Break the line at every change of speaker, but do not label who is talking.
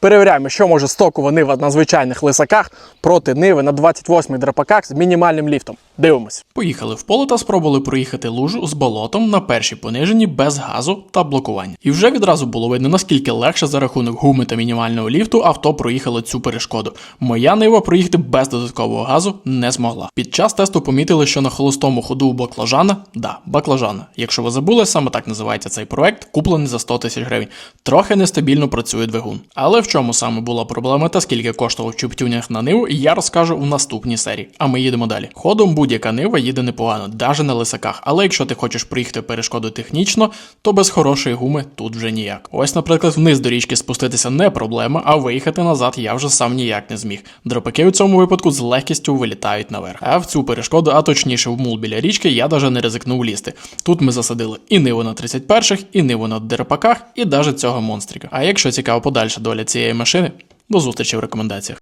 Перевіряємо, що може стокова нива на звичайних лисаках проти ниви на 28 драпаках з мінімальним ліфтом. Дивимось.
Поїхали в поле та спробували проїхати лужу з болотом на першій пониженні без газу та блокування. І вже відразу було видно, наскільки легше за рахунок гуми та мінімального ліфту авто проїхало цю перешкоду. Моя нива проїхати без додаткового газу не змогла. Під час тесту помітили, що на холостому ходу у баклажана, да, баклажана. Якщо ви забули, саме так називається цей проект, куплений за 100 тисяч гривень. Трохи нестабільно працює двигун. Але в чому саме була проблема та скільки коштував чуптюнінг на ниву, я розкажу в наступній серії. А ми їдемо далі. Ходом будь-яка нива їде непогано, навіть на лисаках. Але якщо ти хочеш проїхати перешкоду технічно, то без хорошої гуми тут вже ніяк. Ось, наприклад, вниз до річки спуститися не проблема, а виїхати назад я вже сам ніяк не зміг. Дропаки у цьому випадку з легкістю вилітають наверх. А в цю перешкоду, а точніше в мул біля річки, я навіть не ризикнув лізти. Тут ми засадили і ниву на 31-х, і ниву на дерпаках, і навіть цього монстрика. А якщо цікава подальша доля цієї машини, до зустрічі в рекомендаціях.